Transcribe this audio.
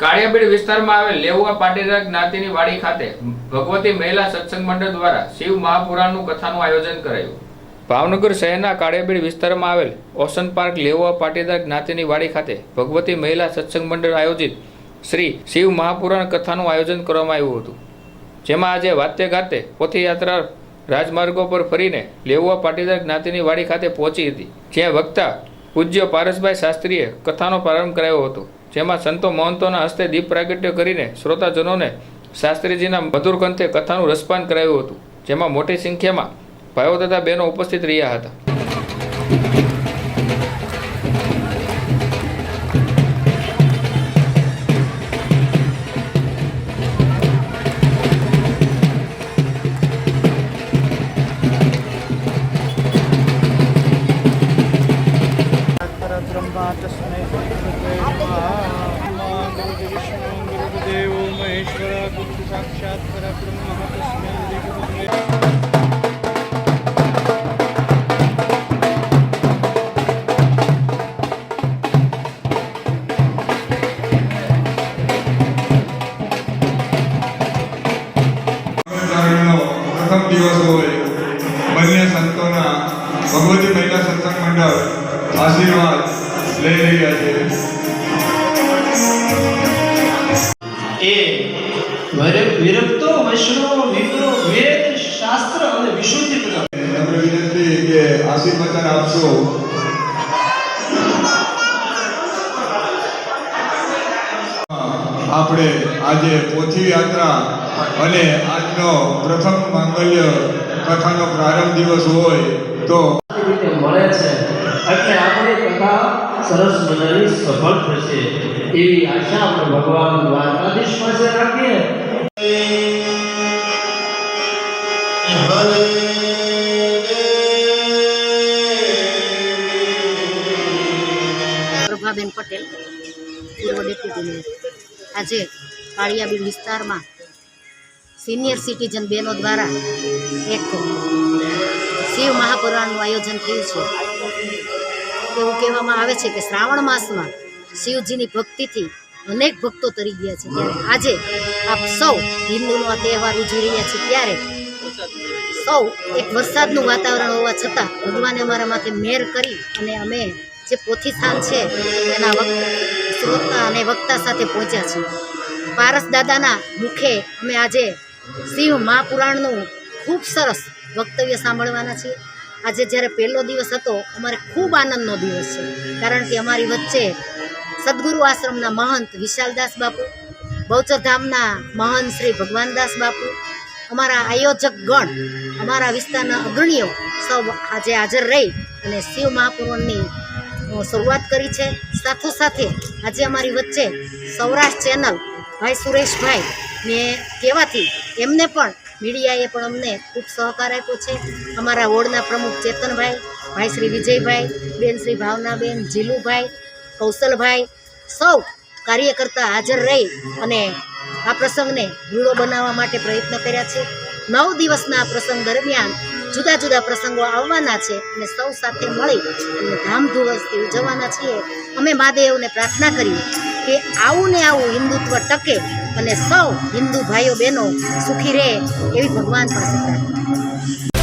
કાળિયાબીડ વિસ્તારમાં આવેલ લેવવા પાટીદાર જ્ઞાતિની વાડી ખાતે ભગવતી મહિલા સત્સંગ મંડળ દ્વારા શિવ મહાપુરાણનું કથાનું આયોજન કરાયું. ભાવનગર શહેરના કાળિયાબીડ વિસ્તારમાં આવેલ ઓશન પાર્ક લેવવા પાટીદાર જ્ઞાતિની વાડી ખાતે ભગવતી મહિલા સત્સંગ મંડળ આયોજિત શ્રી શિવ મહાપુરાણ કથાનું આયોજન કરવામાં આવ્યું હતું. જેમાં આજે વાત્ય ગાતે પોથીયાત્રા રાજમાર્ગો પર ફરીને લેઉવા પાટીદાર જ્ઞાતિની વાડી ખાતે પહોંચી હતી. જ્યાં વક્તા પૂજ્ય પારસભાઈ શાસ્ત્રીએ કથાનો પ્રારંભ કરાયો હતો, જેમાં સંતો મહંતોના હસ્તે દીપ પ્રાગટ્ય કરીને શ્રોતાજનોને શાસ્ત્રીજીના મધુર કંથે કથાનું રસપાન કરાયું હતું, જેમાં મોટી સંખ્યામાં ભાઈઓ તથા બહેનો ઉપસ્થિત રહ્યા હતા. દિવસ હોય બંને સંતોના ભગવતી મહિલા સત્સંગ મંડળ આશીર્વાદ લઈ રહ્યા છે. એ વર- વિરક્તો વૈષ્ણવ મિત્રો વેદ શાસ્ત્ર અને વિશુદ્ધિ એમને વિનંતી કે આશીર્વચન આપશો. આપણે આજે પોથી યાત્રા અને આજનો પ્રથમ માંગલ્ય કથાનો પ્રારંભ દિવસ હોય તો રીતે મળે છે. એટલે આપણી કથા સરસ મજાની સફળ થશે એવી આશા આપણે ભગવાન દ્વારકાધીશ પાસે રાખીએ. પ્રભાબેન પટેલ પૂર્વ ડેપ્યુટી મેયર. આજે કાળિયાબીડ વિસ્તારમાં સિનિયર સિટીઝન બહેનો દ્વારા એક શિવ મહાપુરાણનું આયોજન થયું છે. એવું કહેવામાં આવે છે કે શ્રાવણ માસમાં શિવજીની ભક્તિથી અનેક ભક્તો તરી ગયા છે. ત્યારે આજે આપ સૌ હિન્દુનો આ તહેવાર ઉજવી રહ્યા છે ત્યારે સૌ એક વરસાદનું વાતાવરણ હોવા છતાં ભગવાને અમારા માથે મેર કરી અને અમે જે પોથી સ્થાન છે, એના વક્- શ્રોતા અને વક્તા સાથે પહોંચ્યા છીએ પારસ દાદાના મુખે અમે આજે શિવ મહાપુરાણનું ખૂબ સરસ વક્તવ્ય સાંભળવાના છીએ. આજે જ્યારે પહેલો દિવસ હતો, અમારે ખૂબ આનંદનો દિવસ છે, કારણ કે અમારી વચ્ચે સદગુરુ આશ્રમના મહંત વિશાલદાસ બાપુ બહુચરધામના મહંત શ્રી ભગવાનદાસ બાપુ, અમારા આયોજક ગણ, અમારા વિસ્તારના અગ્રણીઓ સૌ આજે હાજર રહી અને શિવ મહાપુરાણની શરૂઆત કરી છે. સાથોસાથે આજે અમારી વચ્ચે સૌરાષ્ટ્ર ચેનલ ભાઈ સુરેશભાઈ ને કહેવાથી એમને પણ મીડિયાએ પણ અમને ખૂબ સહકાર આપ્યો છે. અમારા વોર્ડના પ્રમુખ ચેતનભાઈ, ભાઈ શ્રી વિજયભાઈ, બેન શ્રી ભાવનાબેન, જીલુભાઈ, કૌશલભાઈ સૌ કાર્યકર્તા હાજર રહી અને આ પ્રસંગને રૂડો બનાવવા માટે પ્રયત્ન કર્યા છે. નવ દિવસના આ પ્રસંગ દરમિયાન જુદા જુદા પ્રસંગો આવવાના છે અને સૌ સાથે મળી અને ધામધૂમથી ઉજવવાના છીએ. અમે મહાદેવને પ્રાર્થના કરી કે આવું ને આવું હિન્દુત્વ ટકે અને સૌ હિન્દુ ભાઈઓ બહેનો સુખી રહે એવી ભગવાન પાસે